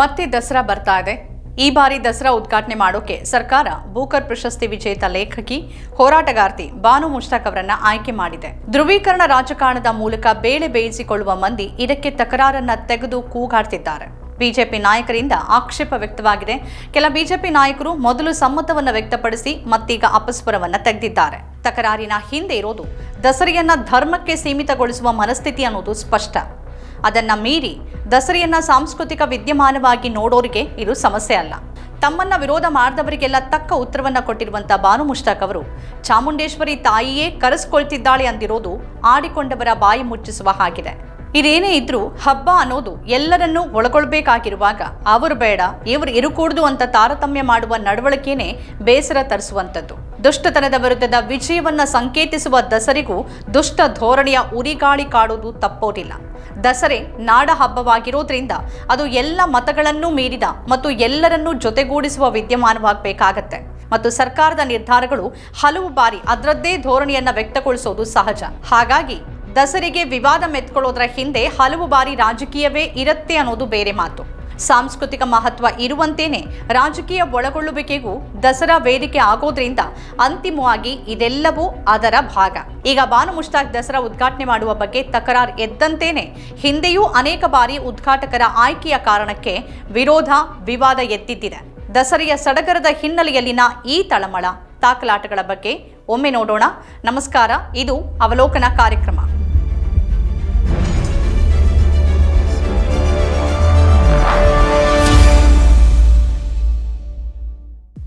ಮತ್ತೆ ದಸರಾ ಬರ್ತಾ ಇದೆ. ಈ ಬಾರಿ ದಸರಾ ಉದ್ಘಾಟನೆ ಮಾಡೋಕೆ ಸರ್ಕಾರ ಬೂಕರ್ ಪ್ರಶಸ್ತಿ ವಿಜೇತ ಲೇಖಕಿ ಹೋರಾಟಗಾರ್ತಿ ಬಾನು ಮುಷ್ತಾಕ್ ಅವರನ್ನ ಆಯ್ಕೆ ಮಾಡಿದೆ. ಧ್ರುವೀಕರಣ ರಾಜಕಾರಣದ ಮೂಲಕ ಬೇಳೆ ಬೇಯಿಸಿಕೊಳ್ಳುವ ಮಂದಿ ಇದಕ್ಕೆ ತಕರಾರನ್ನ ತೆಗೆದು ಕೂಗಾಡ್ತಿದ್ದಾರೆ. ಬಿಜೆಪಿ ನಾಯಕರಿಂದ ಆಕ್ಷೇಪ ವ್ಯಕ್ತವಾಗಿದೆ. ಕೆಲ ಬಿಜೆಪಿ ನಾಯಕರು ಮೊದಲು ಸಮ್ಮತವನ್ನು ವ್ಯಕ್ತಪಡಿಸಿ ಮತ್ತೀಗ ಅಪಸ್ವರವನ್ನ ತೆಗೆದಿದ್ದಾರೆ. ತಕರಾರಿನ ಹಿಂದೆ ಇರೋದು ದಸರೆಯನ್ನ ಧರ್ಮಕ್ಕೆ ಸೀಮಿತಗೊಳಿಸುವ ಮನಸ್ಥಿತಿ ಅನ್ನೋದು ಸ್ಪಷ್ಟ. ಅದನ್ನ ಮೀರಿ ದಸರೆಯನ್ನು ಸಾಂಸ್ಕೃತಿಕ ವಿದ್ಯಮಾನವಾಗಿ ನೋಡೋರಿಗೆ ಇದು ಸಮಸ್ಯೆ ಅಲ್ಲ. ತಮ್ಮನ್ನ ವಿರೋಧ ಮಾಡಿದವರಿಗೆಲ್ಲ ತಕ್ಕ ಉತ್ತರವನ್ನ ಕೊಟ್ಟಿರುವಂತ ಬಾನು ಮುಷ್ತಾಕ್ ಅವರು, ಚಾಮುಂಡೇಶ್ವರಿ ತಾಯಿಯೇ ಕರೆಸ್ಕೊಳ್ತಿದ್ದಾಳೆ ಅಂದಿರೋದು ಆಡಿಕೊಂಡವರ ಬಾಯಿ ಮುಚ್ಚಿಸುವ ಹಾಗಿದೆ. ಇದೇನೇ ಇದ್ರೂ ಹಬ್ಬ ಅನ್ನೋದು ಎಲ್ಲರನ್ನೂ ಒಳಗೊಳ್ಬೇಕಾಗಿರುವಾಗ ಅವರು ಬೇಡ, ಇವರು ಇರಕೂಡ್ದು ಅಂತ ತಾರತಮ್ಯ ಮಾಡುವ ನಡವಳಿಕೆನೇ ಬೇಸರ ತರಿಸುವಂಥದ್ದು. ದುಷ್ಟತನದ ವಿರುದ್ಧದ ವಿಜಯವನ್ನ ಸಂಕೇತಿಸುವ ದಸರೆಗೂ ದುಷ್ಟ ಧೋರಣೆಯ ಉರಿಗಾಳಿ ಕಾಡುವುದು ತಪ್ಪೋದಿಲ್ಲ. ದಸರೆ ನಾಡ ಹಬ್ಬವಾಗಿರೋದ್ರಿಂದ ಅದು ಎಲ್ಲ ಮತಗಳನ್ನು ಮೀರಿದ ಮತ್ತು ಎಲ್ಲರನ್ನೂ ಜೊತೆಗೂಡಿಸುವ ವಿದ್ಯಮಾನವಾಗಬೇಕಾಗತ್ತೆ. ಮತ್ತು ಸರ್ಕಾರದ ನಿರ್ಧಾರಗಳು ಹಲವು ಬಾರಿ ಅದರದ್ದೇ ಧೋರಣೆಯನ್ನು ವ್ಯಕ್ತಗೊಳಿಸೋದು ಸಹಜ. ಹಾಗಾಗಿ ದಸರೆಗೆ ವಿವಾದ ಮೆತ್ಕೊಳ್ಳೋದ್ರ ಹಿಂದೆ ಹಲವು ಬಾರಿ ರಾಜಕೀಯವೇ ಇರುತ್ತೆ ಅನ್ನೋದು ಬೇರೆ ಮಾತು. ಸಾಂಸ್ಕೃತಿಕ ಮಹತ್ವ ಇರುವಂತೇನೆ ರಾಜಕೀಯ ಒಳಗೊಳ್ಳುವಿಕೆಗೂ ದಸರಾ ವೇದಿಕೆ ಆಗೋದ್ರಿಂದ ಅಂತಿಮವಾಗಿ ಇದೆಲ್ಲವೂ ಅದರ ಭಾಗ. ಈಗ ಬಾನು ಮುಷ್ತಾಕ್ ದಸರಾ ಉದ್ಘಾಟನೆ ಮಾಡುವ ಬಗ್ಗೆ ತಕರಾರ್ ಎದ್ದಂತೇನೆ ಹಿಂದೆಯೂ ಅನೇಕ ಬಾರಿ ಉದ್ಘಾಟಕರ ಆಯ್ಕೆಯ ಕಾರಣಕ್ಕೆ ವಿರೋಧ, ವಿವಾದ ಎದ್ದಿದ್ದಿದೆ. ದಸರೆಯ ಸಡಗರದ ಹಿನ್ನೆಲೆಯಲ್ಲಿನ ಈ ತಳಮಳ, ತಾಕಲಾಟಗಳ ಬಗ್ಗೆ ಒಮ್ಮೆ ನೋಡೋಣ. ನಮಸ್ಕಾರ, ಇದು ಅವಲೋಕನ ಕಾರ್ಯಕ್ರಮ.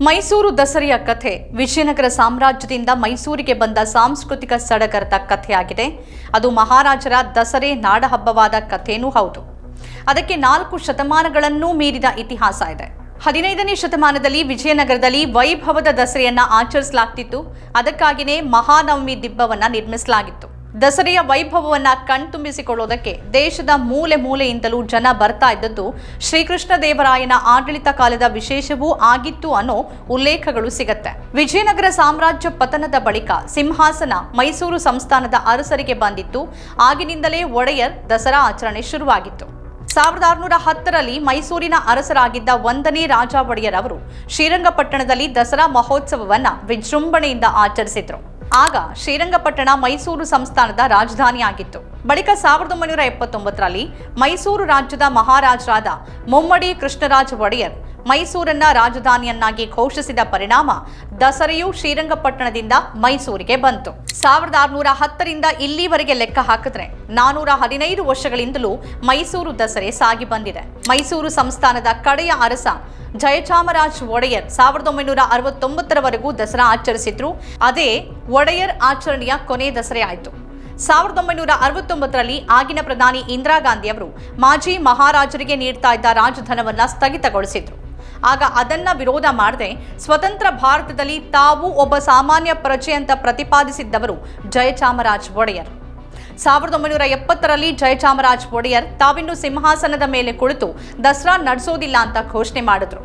ಮೈಸೂರು ದಸರೆಯ ಕಥೆ. ವಿಜಯನಗರ ಸಾಮ್ರಾಜ್ಯದಿಂದ ಮೈಸೂರಿಗೆ ಬಂದ ಸಾಂಸ್ಕೃತಿಕ ಸಡಗರದ ಕಥೆಯಾಗಿದೆ. ಅದು ಮಹಾರಾಜರ ದಸರೆ ನಾಡಹಬ್ಬವಾದ ಕಥೆಯೂ ಹೌದು. ಅದಕ್ಕೆ ನಾಲ್ಕು ಶತಮಾನಗಳನ್ನೂ ಮೀರಿದ ಇತಿಹಾಸ ಇದೆ. ಹದಿನೈದನೇ ಶತಮಾನದಲ್ಲಿ ವಿಜಯನಗರದಲ್ಲಿ ವೈಭವದ ದಸರೆಯನ್ನ ಆಚರಿಸಲಾಗ್ತಿತ್ತು. ಅದಕ್ಕಾಗಿಯೇ ಮಹಾನವಮಿ ದಿಬ್ಬವನ್ನ ನಿರ್ಮಿಸಲಾಗಿತ್ತು. ದಸರೆಯ ವೈಭವವನ್ನು ಕಣ್ತುಂಬಿಸಿಕೊಳ್ಳೋದಕ್ಕೆ ದೇಶದ ಮೂಲೆ ಮೂಲೆಯಿಂದಲೂ ಜನ ಬರ್ತಾ ಇದ್ದದ್ದು ಶ್ರೀಕೃಷ್ಣ ದೇವರಾಯನ ಆಡಳಿತ ಕಾಲದ ವಿಶೇಷವೂ ಆಗಿತ್ತು ಅನ್ನೋ ಉಲ್ಲೇಖಗಳು ಸಿಗತ್ತೆ. ವಿಜಯನಗರ ಸಾಮ್ರಾಜ್ಯ ಪತನದ ಬಳಿಕ ಸಿಂಹಾಸನ ಮೈಸೂರು ಸಂಸ್ಥಾನದ ಅರಸರಿಗೆ ಬಂದಿತ್ತು. ಆಗಿನಿಂದಲೇ ಒಡೆಯರ್ ದಸರಾ ಆಚರಣೆ ಶುರುವಾಗಿತ್ತು. ಸಾವಿರದ ಆರುನೂರ ಹತ್ತರಲ್ಲಿ ಮೈಸೂರಿನ ಅರಸರಾಗಿದ್ದ ಒಂದನೇ ರಾಜ ಒಡೆಯರ್ ಅವರು ಶ್ರೀರಂಗಪಟ್ಟಣದಲ್ಲಿ ದಸರಾ ಮಹೋತ್ಸವವನ್ನು ವಿಜೃಂಭಣೆಯಿಂದ ಆಚರಿಸಿದ್ರು. ಆಗ ಶ್ರೀರಂಗಪಟ್ಟಣ ಮೈಸೂರು ಸಂಸ್ಥಾನದ ರಾಜಧಾನಿಯಾಗಿತ್ತು. ಬಳಿಕ ಸಾವಿರದ ಒಂಬೈನೂರ ಎಪ್ಪತ್ತೊಂಬತ್ತರಲ್ಲಿ ಮೈಸೂರು ರಾಜ್ಯದ ಮಹಾರಾಜರಾದ ಮುಮ್ಮಡಿ ಕೃಷ್ಣರಾಜ ಒಡೆಯರ್ ಮೈಸೂರನ್ನ ರಾಜಧಾನಿಯನ್ನಾಗಿ ಘೋಷಿಸಿದ ಪರಿಣಾಮ ದಸರೆಯು ಶ್ರೀರಂಗಪಟ್ಟಣದಿಂದ ಮೈಸೂರಿಗೆ ಬಂತು. ಸಾವಿರದ ಆರುನೂರ ಹತ್ತರಿಂದ ಇಲ್ಲಿವರೆಗೆ ಲೆಕ್ಕ ಹಾಕಿದ್ರೆ ನಾನೂರ ಹದಿನೈದು ವರ್ಷಗಳಿಂದಲೂ ಮೈಸೂರು ದಸರೆ ಸಾಗಿ ಬಂದಿದೆ. ಮೈಸೂರು ಸಂಸ್ಥಾನದ ಕಡೆಯ ಅರಸ ಜಯಚಾಮರಾಜ್ ಒಡೆಯರ್ ಸಾವಿರದ ಒಂಬೈನೂರ ಅರವತ್ತೊಂಬತ್ತರವರೆಗೂ ದಸರಾ ಆಚರಿಸಿದ್ರು. ಅದೇ ಒಡೆಯರ್ ಆಚರಣೆಯ ಕೊನೆ ದಸರೆ ಆಯಿತು. ಸಾವಿರದ ಒಂಬೈನೂರ ಅರವತ್ತೊಂಬತ್ತರಲ್ಲಿ ಆಗಿನ ಪ್ರಧಾನಿ ಇಂದಿರಾ ಗಾಂಧಿ ಅವರು ಮಾಜಿ ಮಹಾರಾಜರಿಗೆ ನೀಡ್ತಾ ಇದ್ದ ರಾಜಧನವನ್ನ ಸ್ಥಗಿತಗೊಳಿಸಿದ್ರು. ಆಗ ಅದನ್ನ ವಿರೋಧ ಮಾಡದೆ ಸ್ವತಂತ್ರ ಭಾರತದಲ್ಲಿ ತಾವು ಒಬ್ಬ ಸಾಮಾನ್ಯ ಪ್ರಜೆ ಅಂತ ಪ್ರತಿಪಾದಿಸಿದ್ದವರು ಜಯಚಾಮರಾಜ್ ಒಡೆಯರ್. ಸಾವಿರದ ಒಂಬೈನೂರ ಎಪ್ಪತ್ತರಲ್ಲಿ ಜಯಚಾಮರಾಜ್ ಒಡೆಯರ್ ತಾವಿನ್ನು ಸಿಂಹಾಸನದ ಮೇಲೆ ಕುಳಿತು ದಸರಾ ನಡೆಸೋದಿಲ್ಲ ಅಂತ ಘೋಷಣೆ ಮಾಡಿದ್ರು.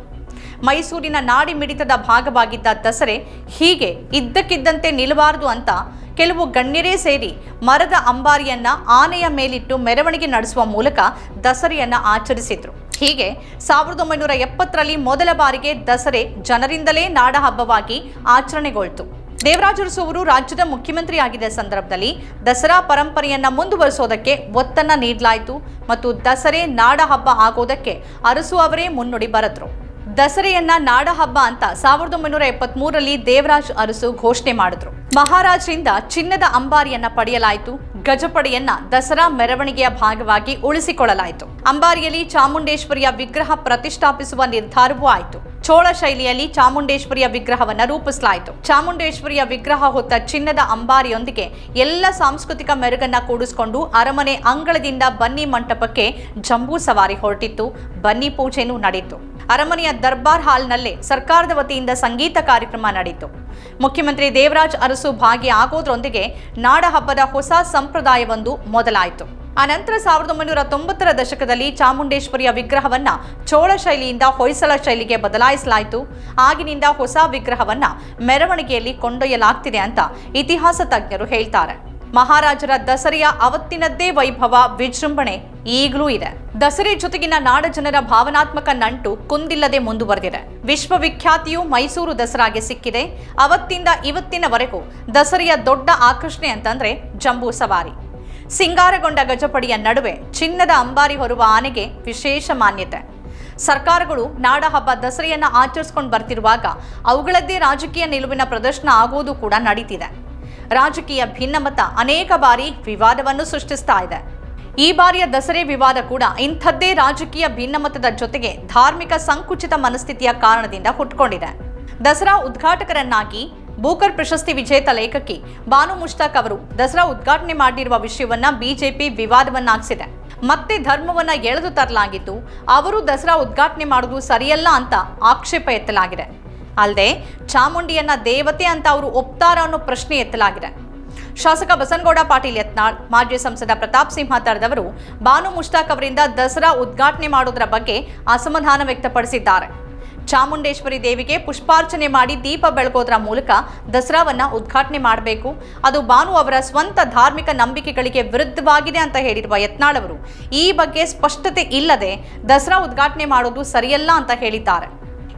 ಮೈಸೂರಿನ ನಾಡಿ ಮಿಡಿತದ ಭಾಗವಾಗಿದ್ದ ದಸರೆ ಹೀಗೆ ಇದ್ದಕ್ಕಿದ್ದಂತೆ ನಿಲ್ಲಬಾರದು ಅಂತ ಕೆಲವು ಗಣ್ಯರೇ ಸೇರಿ ಮರದ ಅಂಬಾರಿಯನ್ನ ಆನೆಯ ಮೇಲಿಟ್ಟು ಮೆರವಣಿಗೆ ನಡೆಸುವ ಮೂಲಕ ದಸರೆಯನ್ನ ಆಚರಿಸಿದ್ರು. ಹೀಗೆ ಸಾವಿರದ ಒಂಬೈನೂರ ಎಪ್ಪತ್ತರಲ್ಲಿ ಮೊದಲ ಬಾರಿಗೆ ದಸರೆ ಜನರಿಂದಲೇ ನಾಡ ಹಬ್ಬವಾಗಿ ಆಚರಣೆಗೊಳ್ತು. ದೇವರಾಜ ಅರಸು ಅವರು ರಾಜ್ಯದ ಮುಖ್ಯಮಂತ್ರಿ ಆಗಿದ್ದ ಸಂದರ್ಭದಲ್ಲಿ ದಸರಾ ಪರಂಪರೆಯನ್ನ ಮುಂದುವರಿಸೋದಕ್ಕೆ ಒತ್ತನ್ನ ನೀಡಲಾಯಿತು ಮತ್ತು ದಸರೆ ನಾಡ ಹಬ್ಬ ಆಗೋದಕ್ಕೆ ಅರಸು ಅವರೇ ಮುನ್ನುಡಿ ಬರೆದ್ರು. ದಸರೆಯನ್ನ ನಾಡ ಹಬ್ಬ ಅಂತ ಸಾವಿರದ ಒಂಬೈನೂರ ಎಪ್ಪತ್ತ್ ಮೂರರಲ್ಲಿ ದೇವರಾಜ್ ಅರಸು ಘೋಷಣೆ ಮಾಡಿದ್ರು. ಮಹಾರಾಜರಿಂದ ಚಿನ್ನದ ಅಂಬಾರಿಯನ್ನ ಪಡೆಯಲಾಯಿತು. ಗಜಪಡೆಯನ್ನ ದಸರಾ ಮೆರವಣಿಗೆಯ ಭಾಗವಾಗಿ ಉಳಿಸಿಕೊಳ್ಳಲಾಯಿತು. ಅಂಬಾರಿಯಲ್ಲಿ ಚಾಮುಂಡೇಶ್ವರಿಯ ವಿಗ್ರಹ ಪ್ರತಿಷ್ಠಾಪಿಸುವ ನಿರ್ಧಾರವೂ ಆಯಿತು. ಚೋಳ ಶೈಲಿಯಲ್ಲಿ ಚಾಮುಂಡೇಶ್ವರಿಯ ವಿಗ್ರಹವನ್ನ ರೂಪಿಸಲಾಯಿತು. ಚಾಮುಂಡೇಶ್ವರಿಯ ವಿಗ್ರಹ ಹೊತ್ತ ಚಿನ್ನದ ಅಂಬಾರಿಯೊಂದಿಗೆ ಎಲ್ಲ ಸಾಂಸ್ಕೃತಿಕ ಮೆರುಗನ್ನ ಕೂಡಿಸಿಕೊಂಡು ಅರಮನೆ ಅಂಗಳದಿಂದ ಬನ್ನಿ ಮಂಟಪಕ್ಕೆ ಜಂಬೂ ಸವಾರಿ ಹೊರಟಿತ್ತು. ಬನ್ನಿ ಪೂಜೆನೂ ನಡೆಯಿತು. ಅರಮನೆಯ ದರ್ಬಾರ್ ಹಾಲ್ನಲ್ಲೇ ಸರ್ಕಾರದ ವತಿಯಿಂದ ಸಂಗೀತ ಕಾರ್ಯಕ್ರಮ ನಡೆಯಿತು. ಮುಖ್ಯಮಂತ್ರಿ ದೇವರಾಜ್ ಅರಸು ಭಾಗಿಯಾಗೋದ್ರೊಂದಿಗೆ ನಾಡ ಹಬ್ಬದ ಹೊಸ ಸಂಪ್ರದಾಯವೊಂದು ಮೊದಲಾಯಿತು. ಅನಂತರ ಸಾವಿರದ ಒಂಬೈನೂರ ತೊಂಬತ್ತರ ದಶಕದಲ್ಲಿ ಚಾಮುಂಡೇಶ್ವರಿಯ ವಿಗ್ರಹವನ್ನ ಚೋಳ ಶೈಲಿಯಿಂದ ಹೊಯ್ಸಳ ಶೈಲಿಗೆ ಬದಲಾಯಿಸಲಾಯಿತು. ಆಗಿನಿಂದ ಹೊಸ ವಿಗ್ರಹವನ್ನ ಮೆರವಣಿಗೆಯಲ್ಲಿ ಕೊಂಡೊಯ್ಯಲಾಗ್ತಿದೆ ಅಂತ ಇತಿಹಾಸ ತಜ್ಞರು ಹೇಳ್ತಾರೆ. ಮಹಾರಾಜರ ದಸರೆಯ ಅವತ್ತಿನದ್ದೇ ವೈಭವ ವಿಜೃಂಭಣೆ ಈಗಲೂ ಇದೆ. ದಸರೆ ಜೊತೆಗಿನ ನಾಡ ಜನರ ಭಾವನಾತ್ಮಕ ನಂಟು ಕುಂದಿಲ್ಲದೆ ಮುಂದುವರೆದಿದೆ. ವಿಶ್ವವಿಖ್ಯಾತಿಯು ಮೈಸೂರು ದಸರಾಗೆ ಸಿಕ್ಕಿದೆ. ಅವತ್ತಿಂದ ಇವತ್ತಿನವರೆಗೂ ದಸರೆಯ ದೊಡ್ಡ ಆಕರ್ಷಣೆ ಅಂತಂದ್ರೆ ಜಂಬೂ ಸವಾರಿ. ಸಿಂಗಾರಗೊಂಡ ಗಜಪಡಿಯ ನಡುವೆ ಚಿನ್ನದ ಅಂಬಾರಿ ಹೊರುವ ಆನೆಗೆ ವಿಶೇಷ ಮಾನ್ಯತೆ. ಸರ್ಕಾರಗಳು ನಾಡ ಹಬ್ಬ ದಸರೆಯನ್ನ ಆಚರಿಸ್ಕೊಂಡು ಬರ್ತಿರುವಾಗ ಅವುಗಳದ್ದೇ ರಾಜಕೀಯ ನಿಲುವಿನ ಪ್ರದರ್ಶನ ಆಗೋದು ಕೂಡ ನಡೀತಿದೆ. ರಾಜಕೀಯ ಭಿನ್ನಮತ ಅನೇಕ ಬಾರಿ ವಿವಾದವನ್ನು ಸೃಷ್ಟಿಸ್ತಾ ಇದೆ. ಈ ಬಾರಿಯ ದಸರೆ ವಿವಾದ ಕೂಡ ಇಂಥದ್ದೇ ರಾಜಕೀಯ ಭಿನ್ನಮತದ ಜೊತೆಗೆ ಧಾರ್ಮಿಕ ಸಂಕುಚಿತ ಮನಸ್ಥಿತಿಯ ಕಾರಣದಿಂದ ಹುಟ್ಟಿಕೊಂಡಿದೆ ದಸರಾ ಉದ್ಘಾಟಕರನ್ನಾಗಿ ಬೂಕರ್ ಪ್ರಶಸ್ತಿ ವಿಜೇತ ಲೇಖಕಿ ಬಾನು ಮುಷ್ತಾಕ್ ಅವರು ದಸರಾ ಉದ್ಘಾಟನೆ ಮಾಡಿರುವ ವಿಷಯವನ್ನ ಬಿಜೆಪಿ ವಿವಾದವನ್ನಾಗಿಸಿದೆ. ಮತ್ತೆ ಧರ್ಮವನ್ನ ಎಳೆದು ತರಲಾಗಿದ್ದು, ಅವರು ದಸರಾ ಉದ್ಘಾಟನೆ ಮಾಡುವುದು ಸರಿಯಲ್ಲ ಅಂತ ಆಕ್ಷೇಪ ಎತ್ತಲಾಗಿದೆ. ಅಲ್ಲದೆ ಚಾಮುಂಡಿಯನ್ನ ದೇವತೆ ಅಂತ ಅವರು ಒಪ್ತಾರ ಅನ್ನೋ ಪ್ರಶ್ನೆ ಎತ್ತಲಾಗಿದೆ. ಶಾಸಕ ಬಸನಗೌಡ, ಪಾಟೀಲ್ ಯತ್ನಾಳ್, ಮಾಜಿ ಸಂಸದ ಪ್ರತಾಪ್ ಸಿಂಹ ತರದವರು ಬಾನು ಮುಷ್ತಾಕ್ ಅವರಿಂದ ದಸರಾ ಉದ್ಘಾಟನೆ ಮಾಡೋದರ ಬಗ್ಗೆ ಅಸಮಾಧಾನ ವ್ಯಕ್ತಪಡಿಸಿದ್ದಾರೆ. ಚಾಮುಂಡೇಶ್ವರಿ ದೇವಿಗೆ ಪುಷ್ಪಾರ್ಚನೆ ಮಾಡಿ ದೀಪ ಬೆಳಗೋದ್ರ ಮೂಲಕ ದಸರಾವನ್ನ ಉದ್ಘಾಟನೆ ಮಾಡಬೇಕು. ಅದು ಬಾನು ಅವರ ಸ್ವಂತ ಧಾರ್ಮಿಕ ನಂಬಿಕೆಗಳಿಗೆ ವಿರುದ್ಧವಾಗಿದೆ ಅಂತ ಹೇಳಿರುವ ಯತ್ನಾಳ್ ಅವರು, ಈ ಬಗ್ಗೆ ಸ್ಪಷ್ಟತೆ ಇಲ್ಲದೆ ದಸರಾ ಉದ್ಘಾಟನೆ ಮಾಡೋದು ಸರಿಯಲ್ಲ ಅಂತ ಹೇಳಿದ್ದಾರೆ.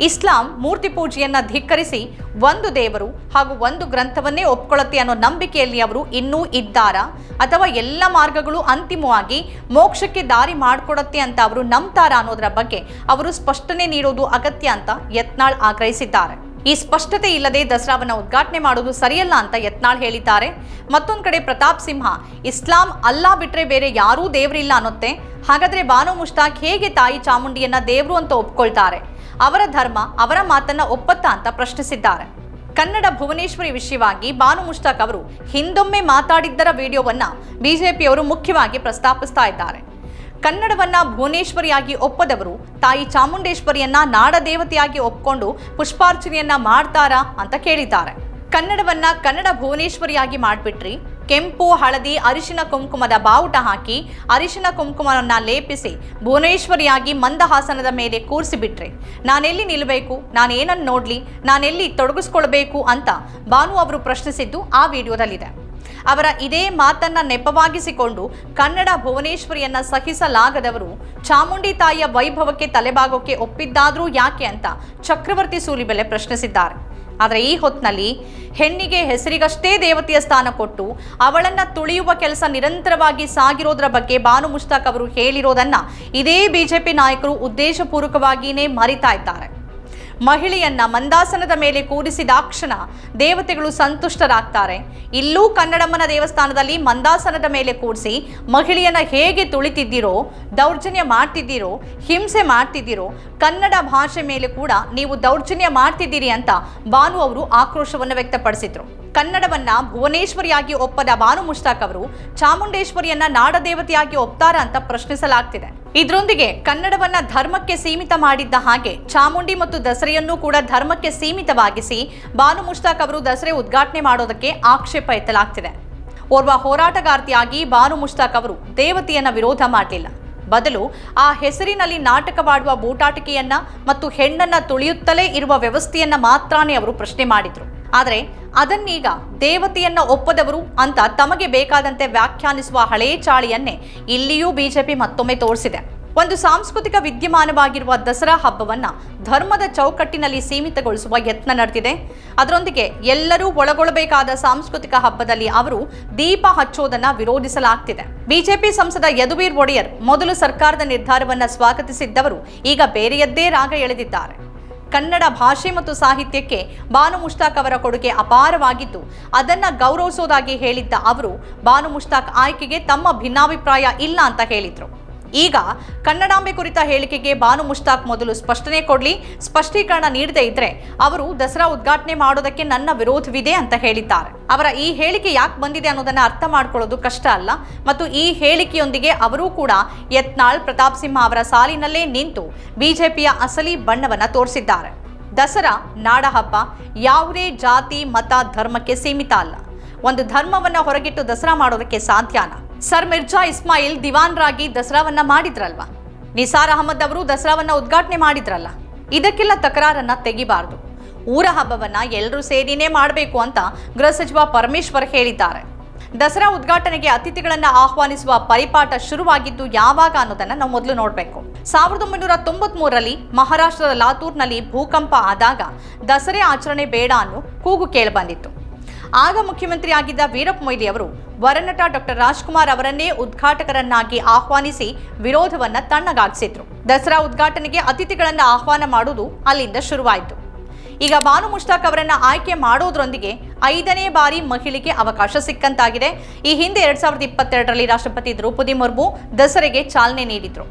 ಇಸ್ಲಾಂ ಮೂರ್ತಿ ಪೂಜೆಯನ್ನ ಧಿಕ್ಕರಿಸಿ ಒಂದು ದೇವರು ಹಾಗೂ ಒಂದು ಗ್ರಂಥವನ್ನೇ ಒಪ್ಕೊಳ್ಳುತ್ತೆ ಅನ್ನೋ ನಂಬಿಕೆಯಲ್ಲಿ ಅವರು ಇನ್ನೂ ಇದ್ದಾರಾ? ಅಥವಾ ಎಲ್ಲ ಮಾರ್ಗಗಳು ಅಂತಿಮವಾಗಿ ಮೋಕ್ಷಕ್ಕೆ ದಾರಿ ಮಾಡಿಕೊಡುತ್ತೆ ಅಂತ ಅವರು ನಂಬ್ತಾರಾ ಅನ್ನೋದರ ಬಗ್ಗೆ ಅವರು ಸ್ಪಷ್ಟನೆ ನೀಡೋದು ಅಗತ್ಯ ಅಂತ ಯತ್ನಾಳ್ ಆಗ್ರಹಿಸಿದ್ದಾರೆ. ಈ ಸ್ಪಷ್ಟತೆ ಇಲ್ಲದೆ ದಸರಾವನ್ನು ಉದ್ಘಾಟನೆ ಮಾಡೋದು ಸರಿಯಲ್ಲ ಅಂತ ಯತ್ನಾಳ್ ಹೇಳಿದ್ದಾರೆ. ಮತ್ತೊಂದು ಕಡೆ ಪ್ರತಾಪ್ ಸಿಂಹ, ಇಸ್ಲಾಂ ಅಲ್ಲಾ ಬಿಟ್ಟರೆ ಬೇರೆ ಯಾರೂ ದೇವರಿಲ್ಲ ಅನ್ನುತ್ತೆ. ಹಾಗಾದರೆ ಬಾನು ಮುಷ್ತಾಕ್ ಹೇಗೆ ತಾಯಿ ಚಾಮುಂಡಿಯನ್ನ ದೇವರು ಅಂತ ಒಪ್ಕೊಳ್ತಾರೆ? ಅವರ ಧರ್ಮ, ಅವರ ಮಾತನ್ನ ಒಪ್ಪತ್ತಾ ಅಂತ ಪ್ರಶ್ನಿಸಿದ್ದಾರೆ. ಕನ್ನಡ ಭುವನೇಶ್ವರಿ ವಿಷಯವಾಗಿ ಬಾನು ಮುಷ್ತಾಕ್ ಅವರು ಹಿಂದೊಮ್ಮೆ ಮಾತಾಡಿದ್ದರ ವಿಡಿಯೋವನ್ನ ಬಿಜೆಪಿಯವರು ಮುಖ್ಯವಾಗಿ ಪ್ರಸ್ತಾಪಿಸ್ತಾ ಇದ್ದಾರೆ. ಕನ್ನಡವನ್ನ ಭುವನೇಶ್ವರಿಯಾಗಿ ಒಪ್ಪದವರು ತಾಯಿ ಚಾಮುಂಡೇಶ್ವರಿಯನ್ನ ನಾಡದೇವತೆಯಾಗಿ ಒಪ್ಕೊಂಡು ಪುಷ್ಪಾರ್ಚನೆಯನ್ನ ಮಾಡ್ತಾರಾ ಅಂತ ಕೇಳಿದ್ದಾರೆ. ಕನ್ನಡವನ್ನ ಕನ್ನಡ ಭುವನೇಶ್ವರಿಯಾಗಿ ಮಾಡ್ಬಿಟ್ರಿ ಕೆಂಪು, ಹಳದಿ, ಅರಿಶಿನ ಕುಂಕುಮದ ಬಾವುಟ ಹಾಕಿ ಅರಿಶಿನ ಕುಂಕುಮವನ್ನ ಲೇಪಿಸಿ ಭುವನೇಶ್ವರಿಯಾಗಿ ಮಂದಹಾಸನದ ಮೇಲೆ ಕೂರಿಸಿಬಿಟ್ರೆ, ನಾನೆಲ್ಲಿ ನಿಲ್ಲಬೇಕು ನಾನೇನನ್ನು ನೋಡ್ಲಿ, ನಾನೆಲ್ಲಿ ತೊಡಗಿಸ್ಕೊಳ್ಬೇಕು ಅಂತ ಭಾನು ಅವರು ಪ್ರಶ್ನಿಸಿದ್ದು ಆ ವಿಡಿಯೋದಲ್ಲಿದೆ. ಅವರ ಇದೇ ಮಾತನ್ನ ನೆಪವಾಗಿಸಿಕೊಂಡು ಕನ್ನಡ ಭುವನೇಶ್ವರಿಯನ್ನ ಸಹಿಸಲಾಗದವರು ಚಾಮುಂಡಿ ತಾಯಿಯ ವೈಭವಕ್ಕೆ ತಲೆಬಾಗೋಕೆ ಒಪ್ಪಿದ್ದಾದ್ರೂ ಯಾಕೆ ಅಂತ ಚಕ್ರವರ್ತಿ ಸೂಲಿಬೆಲೆ ಪ್ರಶ್ನಿಸಿದ್ದಾರೆ. ಆದರೆ ಈ ಹೊತ್ತಿನಲ್ಲಿ ಹೆಣ್ಣಿಗೆ ಹೆಸರಿಗಷ್ಟೇ ದೇವತೆಯ ಸ್ಥಾನ ಕೊಟ್ಟು ಅವಳನ್ನ ತುಳಿಯುವ ಕೆಲಸ ನಿರಂತರವಾಗಿ ಸಾಗಿರೋದ್ರ ಬಗ್ಗೆ ಬಾನು ಮುಷ್ತಾಕ್ ಅವರು ಹೇಳಿರೋದನ್ನ ಇದೇ ಬಿಜೆಪಿ ನಾಯಕರು ಉದ್ದೇಶಪೂರ್ವಕವಾಗಿಯೇ ಮರಿತಾ ಇದ್ದಾರೆ. ಮಹಿಳೆಯನ್ನ ಮಂದಾಸನದ ಮೇಲೆ ಕೂರಿಸಿದಾಕ್ಷಣ ದೇವತೆಗಳು ಸಂತುಷ್ಟರಾಗ್ತಾರೆ. ಇಲ್ಲೂ ಕನ್ನಡಮ್ಮನ ದೇವಸ್ಥಾನದಲ್ಲಿ ಮಂದಾಸನದ ಮೇಲೆ ಕೂರಿಸಿ ಮಹಿಳೆಯನ್ನ ಹೇಗೆ ತುಳಿತಿದ್ದೀರೋ, ದೌರ್ಜನ್ಯ ಮಾಡ್ತಿದ್ದೀರೋ, ಹಿಂಸೆ ಮಾಡ್ತಿದ್ದೀರೋ, ಕನ್ನಡ ಭಾಷೆ ಮೇಲೆ ಕೂಡ ನೀವು ದೌರ್ಜನ್ಯ ಮಾಡ್ತಿದ್ದೀರಿ ಅಂತ ಬಾನು ಅವರು ಆಕ್ರೋಶವನ್ನು ವ್ಯಕ್ತಪಡಿಸಿದ್ರು. ಕನ್ನಡವನ್ನ ಭುವನೇಶ್ವರಿಯಾಗಿ ಒಪ್ಪದ ಬಾನು ಮುಷ್ತಾಕ್ ಅವರು, ಚಾಮುಂಡೇಶ್ವರಿಯನ್ನ ನಾಡದೇವತೆಯಾಗಿ ಒಪ್ತಾರ ಅಂತ ಪ್ರಶ್ನಿಸಲಾಗ್ತಿದೆ. ಇದರೊಂದಿಗೆ ಕನ್ನಡವನ್ನ ಧರ್ಮಕ್ಕೆ ಸೀಮಿತ ಮಾಡಿದ್ದ ಹಾಗೆ ಚಾಮುಂಡಿ ಮತ್ತು ದಸರೆಯನ್ನು ಕೂಡ ಧರ್ಮಕ್ಕೆ ಸೀಮಿತವಾಗಿಸಿ ಬಾನು ಮುಷ್ತಾಕ್ ಅವರು ದಸರೆ ಉದ್ಘಾಟನೆ ಮಾಡೋದಕ್ಕೆ ಆಕ್ಷೇಪ ಎತ್ತಲಾಗ್ತಿದೆ. ಓರ್ವ ಹೋರಾಟಗಾರ್ತಿಯಾಗಿ ಬಾನು ಮುಷ್ತಾಕ್ ಅವರು ದೇವತೆಯನ್ನ ವಿರೋಧ ಮಾಡಲಿಲ್ಲ. ಬದಲು ಆ ಹೆಸರಿನಲ್ಲಿ ನಾಟಕವಾಡುವ ಬೂಟಾಟಿಕೆಯನ್ನ ಮತ್ತು ಹೆಣ್ಣನ್ನ ತುಳಿಯುತ್ತಲೇ ಇರುವ ವ್ಯವಸ್ಥೆಯನ್ನ ಮಾತ್ರನೇ ಅವರು ಪ್ರಶ್ನೆ ಮಾಡಿದ್ರು. ಆದರೆ ಅದನ್ನೀಗ ದೇವತೆಯನ್ನ ಒಪ್ಪದವರು ಅಂತ ತಮಗೆ ಬೇಕಾದಂತೆ ವ್ಯಾಖ್ಯಾನಿಸುವ ಹಳೇ ಚಾಳಿಯನ್ನೇ ಇಲ್ಲಿಯೂ ಬಿಜೆಪಿ ಮತ್ತೊಮ್ಮೆ ತೋರಿಸಿದೆ. ಒಂದು ಸಾಂಸ್ಕೃತಿಕ ವಿದ್ಯಮಾನವಾಗಿರುವ ದಸರಾ ಹಬ್ಬವನ್ನು ಧರ್ಮದ ಚೌಕಟ್ಟಿನಲ್ಲಿ ಸೀಮಿತಗೊಳಿಸುವ ಯತ್ನ ನಡೆದಿದೆ. ಅದರೊಂದಿಗೆ ಎಲ್ಲರೂ ಒಳಗೊಳ್ಳಬೇಕಾದ ಸಾಂಸ್ಕೃತಿಕ ಹಬ್ಬದಲ್ಲಿ ಅವರು ದೀಪ ಹಚ್ಚೋದನ್ನು ವಿರೋಧಿಸಲಾಗ್ತಿದೆ. ಬಿಜೆಪಿ ಸಂಸದ ಯದುವೀರ್ ಒಡೆಯರ್ ಮೊದಲು ಸರ್ಕಾರದ ನಿರ್ಧಾರವನ್ನು ಸ್ವಾಗತಿಸಿದ್ದವರು ಈಗ ಬೇರೆಯದ್ದೇ ರಾಗ ಎಳೆದಿದ್ದಾರೆ. ಕನ್ನಡ ಭಾಷೆ ಮತ್ತು ಸಾಹಿತ್ಯಕ್ಕೆ ಬಾನು ಮುಷ್ತಾಕ್ ಅವರ ಕೊಡುಗೆ ಅಪಾರವಾಗಿದ್ದು, ಅದನ್ನು ಗೌರವಿಸೋದಾಗಿ ಹೇಳಿದ್ದ ಅವರು ಬಾನು ಮುಷ್ತಾಕ್ ಆಯ್ಕೆಗೆ ತಮ್ಮ ಭಿನ್ನಾಭಿಪ್ರಾಯ ಇಲ್ಲ ಅಂತ ಹೇಳಿದ್ರು. ಈಗ ಕನ್ನಡಾಂಬೆ ಕುರಿತ ಹೇಳಿಕೆಗೆ ಬಾನು ಮುಷ್ತಾಕ್ ಮೊದಲು ಸ್ಪಷ್ಟನೆ ಕೊಡಲಿ. ಸ್ಪಷ್ಟೀಕರಣ ನೀಡದೇ ಇದ್ರೆ ಅವರು ದಸರಾ ಉದ್ಘಾಟನೆ ಮಾಡೋದಕ್ಕೆ ನನ್ನ ವಿರೋಧವಿದೆ ಅಂತ ಹೇಳಿದ್ದಾರೆ. ಅವರ ಈ ಹೇಳಿಕೆ ಯಾಕೆ ಬಂದಿದೆ ಅನ್ನೋದನ್ನ ಅರ್ಥ ಮಾಡ್ಕೊಳ್ಳೋದು ಕಷ್ಟ ಅಲ್ಲ. ಮತ್ತು ಈ ಹೇಳಿಕೆಯೊಂದಿಗೆ ಅವರೂ ಕೂಡ ಯತ್ನಾಳ್, ಪ್ರತಾಪ್ ಸಿಂಹ ಅವರ ಸಾಲಿನಲ್ಲೇ ನಿಂತು ಬಿಜೆಪಿಯ ಅಸಲಿ ಬಣ್ಣವನ್ನ ತೋರಿಸಿದ್ದಾರೆ. ದಸರಾ ನಾಡಹಬ್ಬ ಯಾವುದೇ ಜಾತಿ, ಮತ, ಧರ್ಮಕ್ಕೆ ಸೀಮಿತ ಅಲ್ಲ. ಒಂದು ಧರ್ಮವನ್ನ ಹೊರಗಿಟ್ಟು ದಸರಾ ಮಾಡೋದಕ್ಕೆ ಸಾಧ್ಯನಾ? ಸರ್ ಮಿರ್ಜಾ ಇಸ್ಮಾಯಿಲ್ ದಿವಾನ್ರಾಗಿ ದಸರಾವನ್ನ ಮಾಡಿದ್ರಲ್ವಾ? ನಿಸಾರ್ ಅಹಮದ್ ಅವರು ದಸರಾವನ್ನ ಉದ್ಘಾಟನೆ ಮಾಡಿದ್ರಲ್ಲ? ಇದಕ್ಕೆಲ್ಲ ತಕರಾರನ್ನ ತೆಗಿಬಾರ್ದು. ಊರ ಹಬ್ಬವನ್ನ ಎಲ್ಲರೂ ಸೇರಿನೇ ಮಾಡಬೇಕು ಅಂತ ಗೃಹ ಸಚಿವ ಪರಮೇಶ್ವರ್ ಹೇಳಿದ್ದಾರೆ. ದಸರಾ ಉದ್ಘಾಟನೆಗೆ ಅತಿಥಿಗಳನ್ನ ಆಹ್ವಾನಿಸುವ ಪರಿಪಾಠ ಶುರುವಾಗಿದ್ದು ಯಾವಾಗ ಅನ್ನೋದನ್ನ ನಾವು ಮೊದಲು ನೋಡಬೇಕು. ಸಾವಿರದ ಒಂಬೈನೂರ ತೊಂಬತ್ ಮೂರರಲ್ಲಿ ಮಹಾರಾಷ್ಟ್ರದ ಲಾತೂರ್ನಲ್ಲಿ ಭೂಕಂಪ ಆದಾಗ ದಸರೆ ಆಚರಣೆ ಬೇಡ ಅನ್ನೋ ಕೂಗು ಕೇಳಿಬಂದಿತ್ತು ಆಗ ಮುಖ್ಯಮಂತ್ರಿ ಆಗಿದ್ದ ವೀರಪ್ಪ ಮೊಯ್ಲಿ ಅವರು ವರನಟ ಡಾಕ್ಟರ್ ರಾಜ್ಕುಮಾರ್ ಅವರನ್ನೇ ಉದ್ಘಾಟಕರನ್ನಾಗಿ ಆಹ್ವಾನಿಸಿ ವಿರೋಧವನ್ನ ತಣ್ಣಗಾಗಿಸಿದ್ರು. ದಸರಾ ಉದ್ಘಾಟನೆಗೆ ಅತಿಥಿಗಳನ್ನ ಆಹ್ವಾನ ಮಾಡುವುದು ಅಲ್ಲಿಂದ ಶುರುವಾಯಿತು. ಈಗ ಬಾನು ಮುಷ್ತಾಕ್ ಅವರನ್ನ ಆಯ್ಕೆ ಮಾಡೋದ್ರೊಂದಿಗೆ ಐದನೇ ಬಾರಿ ಮಹಿಳೆಗೆ ಅವಕಾಶ ಸಿಕ್ಕಂತಾಗಿದೆ. ಈ ಹಿಂದೆ ಎರಡ್ ಸಾವಿರದ ಇಪ್ಪತ್ತೆರಡರಲ್ಲಿ ರಾಷ್ಟ್ರಪತಿ ದ್ರೌಪದಿ ಮುರ್ಮು ದಸರೆಗೆ ಚಾಲನೆ ನೀಡಿದ್ರು.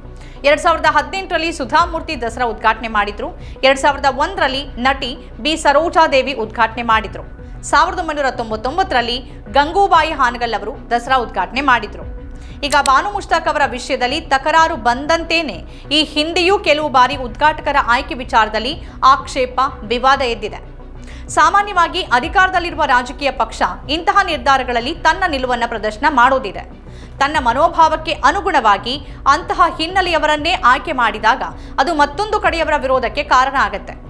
ಎರಡ್ ಸಾವಿರದ ಹದಿನೆಂಟರಲ್ಲಿ ಸುಧಾಮೂರ್ತಿ ದಸರಾ ಉದ್ಘಾಟನೆ ಮಾಡಿದ್ರು. ಎರಡ್ ಸಾವಿರದ ಒಂದರಲ್ಲಿ ನಟಿ ಬಿ. ಸರೋಜಾದೇವಿ ಉದ್ಘಾಟನೆ ಮಾಡಿದ್ರು. ಸಾವಿರದ ಒಂಬೈನೂರ ತೊಂಬತ್ತೊಂಬತ್ತರಲ್ಲಿ ಗಂಗೂಬಾಯಿ ಹಾನಗಲ್ ಅವರು ದಸರಾ ಉದ್ಘಾಟನೆ ಮಾಡಿದ್ರು. ಈಗ ಬಾನು ಮುಷ್ತಾಕ್ ಅವರ ವಿಷಯದಲ್ಲಿ ತಕರಾರು ಬಂದಂತೇನೆ. ಈ ಹಿಂದೆಯೂ ಕೆಲವು ಬಾರಿ ಉದ್ಘಾಟಕರ ಆಯ್ಕೆ ವಿಚಾರದಲ್ಲಿ ಆಕ್ಷೇಪ, ವಿವಾದ ಎದ್ದಿದೆ. ಸಾಮಾನ್ಯವಾಗಿ ಅಧಿಕಾರದಲ್ಲಿರುವ ರಾಜಕೀಯ ಪಕ್ಷ ಇಂತಹ ನಿರ್ಧಾರಗಳಲ್ಲಿ ತನ್ನ ನಿಲುವನ್ನು ಪ್ರದರ್ಶನ ಮಾಡೋದಿದೆ. ತನ್ನ ಮನೋಭಾವಕ್ಕೆ ಅನುಗುಣವಾಗಿ ಅಂತಹ ಹಿನ್ನೆಲೆಯವರನ್ನೇ ಆಯ್ಕೆ ಮಾಡಿದಾಗ ಅದು ಮತ್ತೊಂದು ಕಡೆಯವರ ವಿರೋಧಕ್ಕೆ ಕಾರಣ ಆಗತ್ತೆ.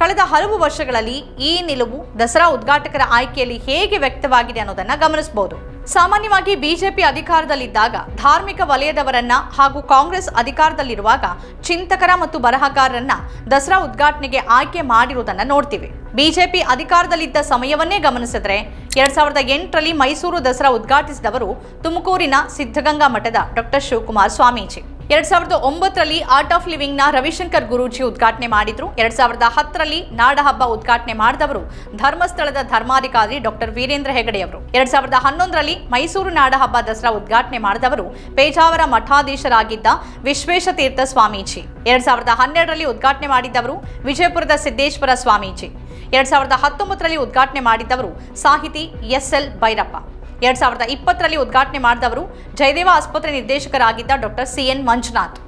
ಕಳೆದ ಹಲವು ವರ್ಷಗಳಲ್ಲಿ ಈ ನಿಲುವು ದಸರಾ ಉದ್ಘಾಟಕರ ಆಯ್ಕೆಯಲ್ಲಿ ಹೇಗೆ ವ್ಯಕ್ತವಾಗಿದೆ ಅನ್ನೋದನ್ನ ಗಮನಿಸಬಹುದು ಸಾಮಾನ್ಯವಾಗಿ ಬಿಜೆಪಿ ಅಧಿಕಾರದಲ್ಲಿದ್ದಾಗ ಧಾರ್ಮಿಕ ವಲಯದವರನ್ನ ಹಾಗೂ ಕಾಂಗ್ರೆಸ್ ಅಧಿಕಾರದಲ್ಲಿರುವಾಗ ಚಿಂತಕರ ಮತ್ತು ಬರಹಗಾರರನ್ನ ದಸರಾ ಉದ್ಘಾಟನೆಗೆ ಆಯ್ಕೆ ಮಾಡಿರುವುದನ್ನ ನೋಡ್ತೀವಿ. ಬಿಜೆಪಿ ಅಧಿಕಾರದಲ್ಲಿದ್ದ ಸಮಯವನ್ನೇ ಗಮನಿಸಿದ್ರೆ ಎರಡ್ ಸಾವಿರದ ಎಂಟರಲ್ಲಿ ಮೈಸೂರು ದಸರಾ ಉದ್ಘಾಟಿಸಿದವರು ತುಮಕೂರಿನ ಸಿದ್ಧಗಂಗಾ ಮಠದ ಡಾಕ್ಟರ್ ಶಿವಕುಮಾರ್ ಸ್ವಾಮೀಜಿ. ಎರಡ್ ಸಾವಿರದ ಒಂಬತ್ತರಲ್ಲಿ ಆರ್ಟ್ ಆಫ್ ಲಿವಿಂಗ್ನ ರವಿಶಂಕರ್ ಗುರೂಜಿ ಉದ್ಘಾಟನೆ ಮಾಡಿದ್ರು. ಎರಡ್ ಸಾವಿರದ ಹತ್ತರಲ್ಲಿ ನಾಡಹಬ್ಬ ಉದ್ಘಾಟನೆ ಮಾಡಿದವರು ಧರ್ಮಸ್ಥಳದ ಧರ್ಮಾಧಿಕಾರಿ ಡಾಕ್ಟರ್ ವೀರೇಂದ್ರ ಹೆಗಡೆ ಅವರು ಎರಡ್ ಸಾವಿರದ ಹನ್ನೊಂದರಲ್ಲಿ ಮೈಸೂರು ನಾಡಹಬ್ಬ ದಸರಾ ಉದ್ಘಾಟನೆ ಮಾಡಿದವರು ಪೇಜಾವರ ಮಠಾಧೀಶರಾಗಿದ್ದ ವಿಶ್ವೇಶತೀರ್ಥ ಸ್ವಾಮೀಜಿ. ಎರಡ್ ಸಾವಿರದ ಹನ್ನೆರಡರಲ್ಲಿ ಉದ್ಘಾಟನೆ ಮಾಡಿದ್ದವರು ವಿಜಯಪುರದ ಸಿದ್ದೇಶ್ವರ ಸ್ವಾಮೀಜಿ. ಎರಡ್ ಸಾವಿರದ ಹತ್ತೊಂಬತ್ತರಲ್ಲಿ ಉದ್ಘಾಟನೆ ಮಾಡಿದ್ದವರು ಸಾಹಿತಿ ಎಸ್ ಎಲ್ ಭೈರಪ್ಪ. ಎರಡ್ ಸಾವಿರದ ಇಪ್ಪತ್ತರಲ್ಲಿ ಉದ್ಘಾಟನೆ ಮಾಡಿದವರು ಜಯದೇವ ಆಸ್ಪತ್ರೆ ನಿರ್ದೇಶಕರಾಗಿದ್ದ ಡಾಕ್ಟರ್ ಸಿ ಎನ್ ಮಂಜುನಾಥ್.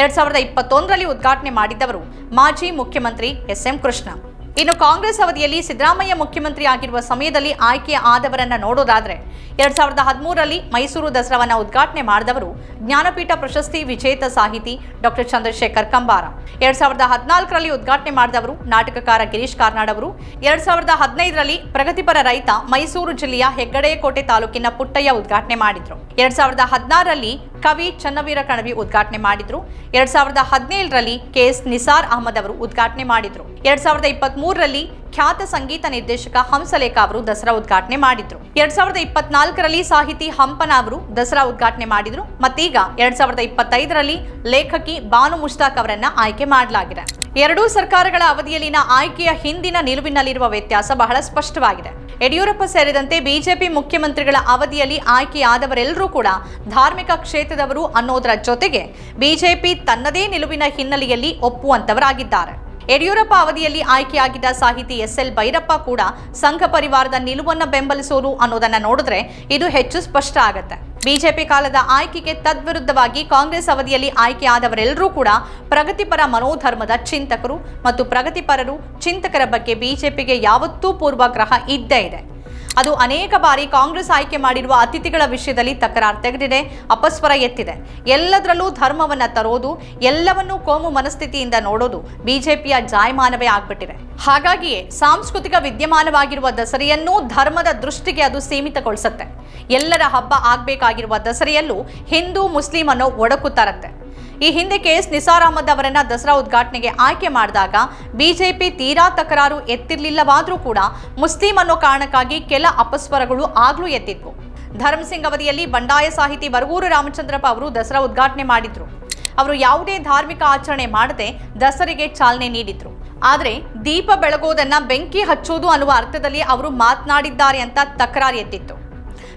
ಎರಡ್ ಸಾವಿರದ ಇಪ್ಪತ್ತೊಂದರಲ್ಲಿ ಉದ್ಘಾಟನೆ ಮಾಡಿದ್ದವರು ಮಾಜಿ ಮುಖ್ಯಮಂತ್ರಿ ಎಸ್ ಎಂ ಕೃಷ್ಣ. ಇನ್ನು ಕಾಂಗ್ರೆಸ್ ಅವಧಿಯಲ್ಲಿ ಸಿದ್ದರಾಮಯ್ಯ ಮುಖ್ಯಮಂತ್ರಿ ಆಗಿರುವ ಸಮಯದಲ್ಲಿ ಆಯ್ಕೆ ಆದವರನ್ನ ನೋಡೋದಾದ್ರೆ ಎರಡ್ ಸಾವಿರದ ಹದಿಮೂರರಲ್ಲಿ ಮೈಸೂರು ದಸರಾವನ್ನ ಉದ್ಘಾಟನೆ ಮಾಡಿದವರು ಜ್ಞಾನಪೀಠ ಪ್ರಶಸ್ತಿ ವಿಜೇತ ಸಾಹಿತಿ ಡಾಕ್ಟರ್ ಚಂದ್ರಶೇಖರ್ ಕಂಬಾರ. ಎರಡ್ ಸಾವಿರದ ಹದಿನಾಲ್ಕರಲ್ಲಿ ಉದ್ಘಾಟನೆ ಮಾಡಿದವರು ನಾಟಕಕಾರ ಗಿರೀಶ್ ಕಾರ್ನಾಡ್ ಅವರು. ಎರಡ್ ಸಾವಿರದ ಹದಿನೈದರಲ್ಲಿ ಪ್ರಗತಿಪರ ರೈತ ಮೈಸೂರು ಜಿಲ್ಲೆಯ ಹೆಗ್ಗಡೆಕೋಟೆ ತಾಲೂಕಿನ ಪುಟ್ಟಯ್ಯ ಉದ್ಘಾಟನೆ ಮಾಡಿದ್ರು. ಎರಡ್ ಸಾವಿರದ ಹದಿನಾರರಲ್ಲಿ ಕವಿ ಚನ್ನವೀರ ಕಣವಿ ಉದ್ಘಾಟನೆ ಮಾಡಿದ್ರು. ಎರಡ್ ಸಾವಿರದ ಹದಿನೇಳರಲ್ಲಿ ಕೆ ಎಸ್ ನಿಸಾರ್ ಅಹಮದ್ ಅವರು ಉದ್ಘಾಟನೆ ಮಾಡಿದ್ರು. ಎರಡ್ ಸಾವಿರದ ಇಪ್ಪತ್ತ್ ಮೂರರಲ್ಲಿ ಖ್ಯಾತ ಸಂಗೀತ ನಿರ್ದೇಶಕ ಹಂಸಲೇಖ ಅವರು ದಸರಾ ಉದ್ಘಾಟನೆ ಮಾಡಿದ್ರು. ಎರಡ್ ಸಾವಿರದ ಇಪ್ಪತ್ನಾಲ್ಕರಲ್ಲಿ ಸಾಹಿತಿ ಹಂಪನ ಅವರು ದಸರಾ ಉದ್ಘಾಟನೆ ಮಾಡಿದ್ರು. ಮತ್ತೀಗ ಎರಡ್ ಸಾವಿರದ ಇಪ್ಪತ್ತೈದರಲ್ಲಿ ಲೇಖಕಿ ಬಾನು ಮುಷ್ತಾಕ್ ಅವರನ್ನ ಆಯ್ಕೆ ಮಾಡಲಾಗಿದೆ. ಎರಡೂ ಸರ್ಕಾರಗಳ ಅವಧಿಯಲ್ಲಿನ ಆಯ್ಕೆಯ ಹಿಂದಿನ ನಿಲುವಿನಲ್ಲಿರುವ ವ್ಯತ್ಯಾಸ ಬಹಳ ಸ್ಪಷ್ಟವಾಗಿದೆ. ಯಡಿಯೂರಪ್ಪ ಸೇರಿದಂತೆ ಬಿಜೆಪಿ ಮುಖ್ಯಮಂತ್ರಿಗಳ ಅವಧಿಯಲ್ಲಿ ಆಯ್ಕೆಯಾದವರೆಲ್ಲರೂ ಕೂಡ ಧಾರ್ಮಿಕ ಕ್ಷೇತ್ರದವರು ಅನ್ನೋದರ ಜೊತೆಗೆ ಬಿಜೆಪಿ ತನ್ನದೇ ನಿಲುವಿನ ಹಿನ್ನೆಲೆಯಲ್ಲಿ ಒಪ್ಪುವಂತವರಾಗಿದ್ದಾರೆ. ಯಡಿಯೂರಪ್ಪ ಅವಧಿಯಲ್ಲಿ ಆಯ್ಕೆಯಾಗಿದ್ದ ಸಾಹಿತಿ ಎಸ್ ಎಲ್ ಭೈರಪ್ಪ ಕೂಡ ಸಂಘ ಪರಿವಾರದ ನಿಲುವನ್ನು ಬೆಂಬಲಿಸೋರು ಅನ್ನೋದನ್ನ ನೋಡಿದ್ರೆ ಇದು ಹೆಚ್ಚು ಸ್ಪಷ್ಟ ಆಗುತ್ತೆ. ಬಿಜೆಪಿ ಕಾಲದ ಆಯ್ಕೆಗೆ ತದ್ವಿರುದ್ಧವಾಗಿ ಕಾಂಗ್ರೆಸ್ ಅವಧಿಯಲ್ಲಿ ಆಯ್ಕೆಯಾದವರೆಲ್ಲರೂ ಕೂಡ ಪ್ರಗತಿಪರ ಮನೋಧರ್ಮದ ಚಿಂತಕರು ಮತ್ತು ಪ್ರಗತಿಪರರು ಚಿಂತಕರ ಬಗ್ಗೆ ಬಿಜೆಪಿಗೆ ಯಾವತ್ತೂ ಪೂರ್ವಾಗ್ರಹ ಇದ್ದೇ ಇದೆ. ಅದು ಅನೇಕ ಬಾರಿ ಕಾಂಗ್ರೆಸ್ ಆಯ್ಕೆ ಮಾಡಿರುವ ಅತಿಥಿಗಳ ವಿಷಯದಲ್ಲಿ ತಕರಾರು ತೆಗೆದಿದೆ, ಅಪಸ್ವರ ಎತ್ತಿದೆ. ಎಲ್ಲದರಲ್ಲೂ ಧರ್ಮವನ್ನು ತರೋದು, ಎಲ್ಲವನ್ನೂ ಕೋಮು ಮನಸ್ಥಿತಿಯಿಂದ ನೋಡೋದು ಬಿಜೆಪಿಯ ಜಾಯಮಾನವೇ ಆಗ್ಬಿಟ್ಟಿದೆ. ಹಾಗಾಗಿಯೇ ಸಾಂಸ್ಕೃತಿಕ ವಿದ್ಯಮಾನವಾಗಿರುವ ದಸರೆಯನ್ನೂ ಧರ್ಮದ ದೃಷ್ಟಿಗೆ ಅದು ಸೀಮಿತಗೊಳಿಸುತ್ತೆ. ಎಲ್ಲರ ಹಬ್ಬ ಆಗಬೇಕಾಗಿರುವ ದಸರೆಯಲ್ಲೂ ಹಿಂದೂ ಮುಸ್ಲಿಂ ಅನ್ನೋ ಒಡಕು ತರತ್ತೆ. ಈ ಹಿಂದೆ ಕೆ ಎಸ್ ನಿಸಾರ್ ಅಹಮದ್ ಅವರನ್ನ ದಸರಾ ಉದ್ಘಾಟನೆಗೆ ಆಯ್ಕೆ ಮಾಡಿದಾಗ ಬಿಜೆಪಿ ತೀರಾ ತಕರಾರು ಎತ್ತಿರಲಿಲ್ಲವಾದರೂ ಕೂಡ ಮುಸ್ಲಿಂ ಅನ್ನೋ ಕಾರಣಕ್ಕಾಗಿ ಕೆಲ ಅಪಸ್ವರಗಳು ಆಗ್ಲೂ ಎತ್ತಿದ್ವು ಧರ್ಮಸಿಂಗ್ ಅವಧಿಯಲ್ಲಿ ಬಂಡಾಯ ಸಾಹಿತಿ ಬರಗೂರು ರಾಮಚಂದ್ರಪ್ಪ ಅವರು ದಸರಾ ಉದ್ಘಾಟನೆ ಮಾಡಿದ್ರು. ಅವರು ಯಾವುದೇ ಧಾರ್ಮಿಕ ಆಚರಣೆ ಮಾಡದೆ ದಸರೆಗೆ ಚಾಲನೆ ನೀಡಿದ್ರು. ಆದರೆ ದೀಪ ಬೆಳಗೋದನ್ನ ಬೆಂಕಿ ಹಚ್ಚೋದು ಅನ್ನುವ ಅರ್ಥದಲ್ಲಿ ಅವರು ಮಾತನಾಡಿದ್ದಾರೆ ಅಂತ ತಕರಾರು ಎದ್ದಿತ್ತು.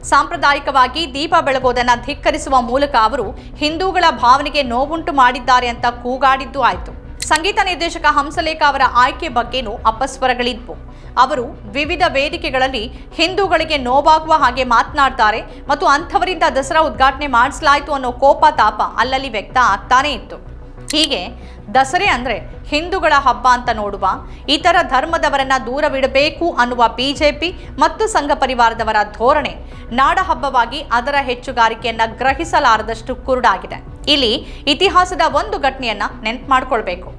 ಸಾಂಪ್ರದಾಯಿಕವಾಗಿ ದೀಪ ಬೆಳಗೋದನ್ನ ಧಿಕ್ಕರಿಸುವ ಮೂಲಕ ಅವರು ಹಿಂದೂಗಳ ಭಾವನೆಗೆ ನೋವುಂಟು ಮಾಡಿದ್ದಾರೆ ಅಂತ ಕೂಗಾಡಿದ್ದು ಆಯಿತು. ಸಂಗೀತ ನಿರ್ದೇಶಕ ಹಂಸಲೇಖ ಅವರ ಆಯ್ಕೆ ಬಗ್ಗೆನೂ ಅಪಸ್ವರಗಳಿದ್ವು. ಅವರು ವಿವಿಧ ವೇದಿಕೆಗಳಲ್ಲಿ ಹಿಂದೂಗಳಿಗೆ ನೋವಾಗುವ ಹಾಗೆ ಮಾತನಾಡ್ತಾರೆ ಮತ್ತು ಅಂಥವರಿಂದ ದಸರಾ ಉದ್ಘಾಟನೆ ಮಾಡಿಸಲಾಯಿತು ಅನ್ನೋ ಕೋಪ ತಾಪ ಅಲ್ಲಲ್ಲಿ ವ್ಯಕ್ತ ಆಗ್ತಾನೇ ಇತ್ತು. ಹೀಗೆ ದಸರೆ ಅಂದರೆ ಹಿಂದೂಗಳ ಹಬ್ಬ ಅಂತ ನೋಡುವ, ಇತರ ಧರ್ಮದವರನ್ನ ದೂರವಿಡಬೇಕು ಅನ್ನುವ ಬಿಜೆಪಿ ಮತ್ತು ಸಂಘ ಪರಿವಾರದವರ ಧೋರಣೆ ನಾಡ ಹಬ್ಬವಾಗಿ ಅದರ ಹೆಚ್ಚುಗಾರಿಕೆಯನ್ನು ಗ್ರಹಿಸಲಾರದಷ್ಟು ಕುರುಡಾಗಿದೆ. ಇಲ್ಲಿ ಇತಿಹಾಸದ ಒಂದು ಘಟನೆಯನ್ನು ನೆನ್ಪು ಮಾಡಿಕೊಳ್ಬೇಕು.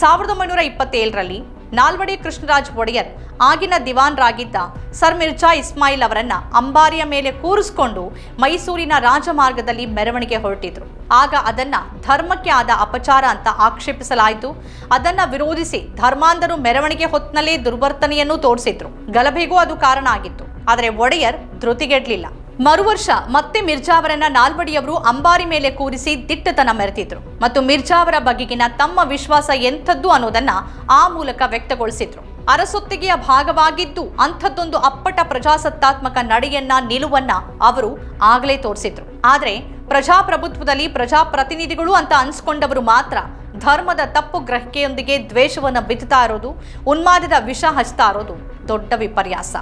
ಸಾವಿರದ ಒಂಬೈನೂರ ಇಪ್ಪತ್ತೇಳರಲ್ಲಿ ನಾಲ್ವಡಿ ಕೃಷ್ಣರಾಜ್ ಒಡೆಯರ್ ಆಗಿನ ದಿವಾನ್ರಾಗಿದ್ದ ಸರ್ ಮಿರ್ಜಾ ಇಸ್ಮಾಯಿಲ್ ಅವರನ್ನ ಅಂಬಾರಿಯ ಮೇಲೆ ಕೂರಿಸಿಕೊಂಡು ಮೈಸೂರಿನ ರಾಜಮಾರ್ಗದಲ್ಲಿ ಮೆರವಣಿಗೆ ಹೊರಟಿದ್ರು. ಆಗ ಅದನ್ನ ಧರ್ಮಕ್ಕೆ ಆದ ಅಪಚಾರ ಅಂತ ಆಕ್ಷೇಪಿಸಲಾಯಿತು. ಅದನ್ನ ವಿರೋಧಿಸಿ ಧರ್ಮಾಂಧರು ಮೆರವಣಿಗೆ ಹೊತ್ತಿನಲ್ಲೇ ದುರ್ವರ್ತನೆಯನ್ನು ತೋರಿಸಿದ್ರು. ಗಲಭೆಗೂ ಅದು ಕಾರಣ ಆಗಿತ್ತು. ಆದರೆ ಒಡೆಯರ್ ಧೃತಿಗೆಡ್ಲಿಲ್ಲ. ಮರುವರ್ಷ ಮತ್ತೆ ಮಿರ್ಜಾ ಅವರನ್ನ ನಾಲ್ವಡಿಯವರು ಅಂಬಾರಿ ಮೇಲೆ ಕೂರಿಸಿ ದಿಟ್ಟತನ ಮೆರೆತಿದ್ರು ಮತ್ತು ಮಿರ್ಜಾ ಅವರ ಬಗೆಗಿನ ತಮ್ಮ ವಿಶ್ವಾಸ ಎಂಥದ್ದು ಅನ್ನೋದನ್ನ ಆ ಮೂಲಕ ವ್ಯಕ್ತಗೊಳಿಸಿದ್ರು. ಅರಸೊತ್ತಿಗೆಯ ಭಾಗವಾಗಿದ್ದು ಅಂಥದ್ದೊಂದು ಅಪ್ಪಟ ಪ್ರಜಾಸತ್ತಾತ್ಮಕ ನಡೆಯನ್ನ, ನಿಲುವನ್ನ ಅವರು ಆಗಲೇ ತೋರಿಸಿದ್ರು. ಆದರೆ ಪ್ರಜಾಪ್ರಭುತ್ವದಲ್ಲಿ ಪ್ರಜಾಪ್ರತಿನಿಧಿಗಳು ಅಂತ ಅನ್ಸ್ಕೊಂಡವರು ಮಾತ್ರ ಧರ್ಮದ ತಪ್ಪು ಗ್ರಹಿಕೆಯೊಂದಿಗೆ ದ್ವೇಷವನ್ನು ಬಿತ್ತುತ್ತಾ ಇರೋದು, ಉನ್ಮಾದದ ವಿಷ ಹಚ್ತಾ ಇರೋದು ದೊಡ್ಡ ವಿಪರ್ಯಾಸ.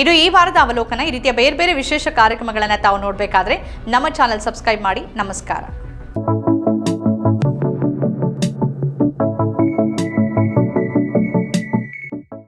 ಇದು ಈ ವಾರದ ಅವಲೋಕನ. ಈ ರೀತಿಯ ಬೇರೆ ಬೇರೆ ವಿಶೇಷ ಕಾರ್ಯಕ್ರಮಗಳನ್ನು ತಾವು ನೋಡಬೇಕಾದ್ರೆ ನಮ್ಮ ಚಾನಲ್ ಸಬ್ಸ್ಕ್ರೈಬ್ ಮಾಡಿ. ನಮಸ್ಕಾರ.